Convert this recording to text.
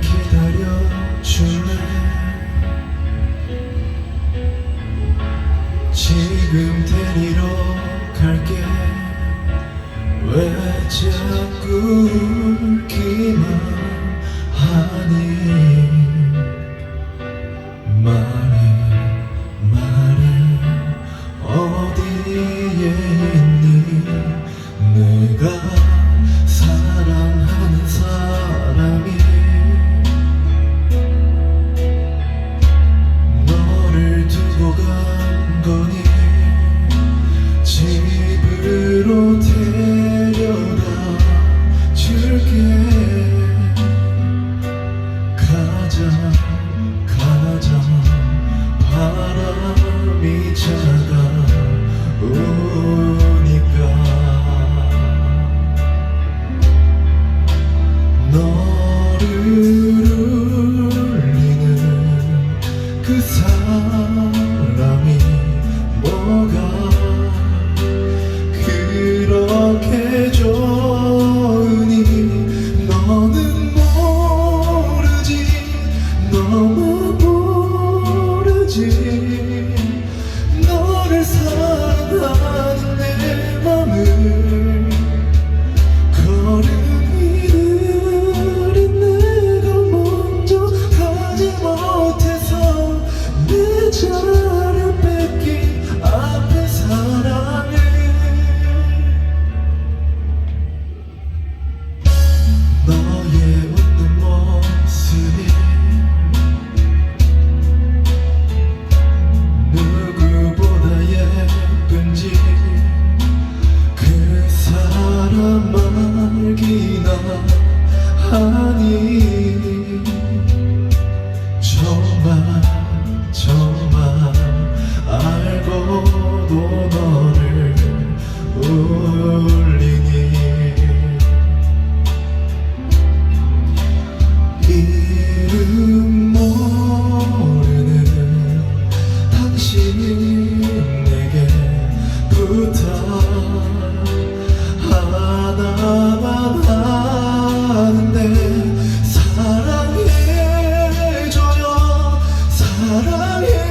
기다려줄래? 지금 데리러 갈게. 왜 자꾸 울기만 하니? 말해 말해. 어디에 있니? 내가 Jesus. 정말 정말 알고, 너를 울리니. 이름 모르는 당신 사랑해줘요.